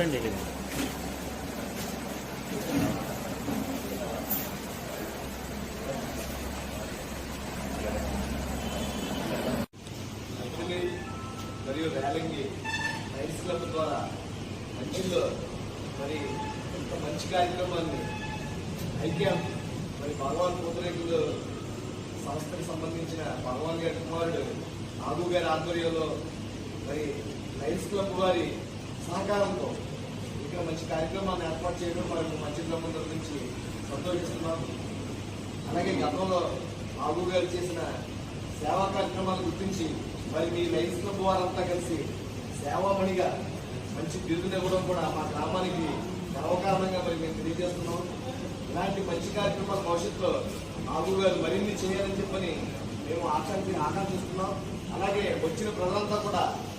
రండి ఇది. మరియు ర్యాలింగి లైన్స్ క్లబ్ ద్వారా మంచిలో మరి ఇంత మంచి కార్యక్రమాన్ని ఐక్యం మరి భగవాన్ పూతరేకులు సంస్థకు సంబంధించిన భగవాన్ గారి కుమారుడు నాగు గారి ఆధ్వర్యంలో మరి లైన్స్ క్లబ్ వారి సహకారంతో ఇంకా మంచి కార్యక్రమాన్ని ఏర్పాటు చేయడం మరి మంచి గ్రామం గురించి సంతోషిస్తున్నాం అలాగే గతంలో బాబు గారు చేసిన సేవా కార్యక్రమాలు గుర్తించి మరి మీ లైన్స్ క్లబ్ వారంతా కలిసి సేవామణిగా మంచి బిరుదునివ్వడం కూడా మా గ్రామానికి గర్వకారణంగా మరి మేము తెలియజేస్తున్నాం ఇలాంటి మంచి కార్యక్రమాలు భవిష్యత్తులో బాబు గారు మరిన్ని చేయాలని చెప్పని మేము ఆకాంక్ష ఆకాంక్షిస్తున్నాం. అలాగే వచ్చిన ప్రజలంతా కూడా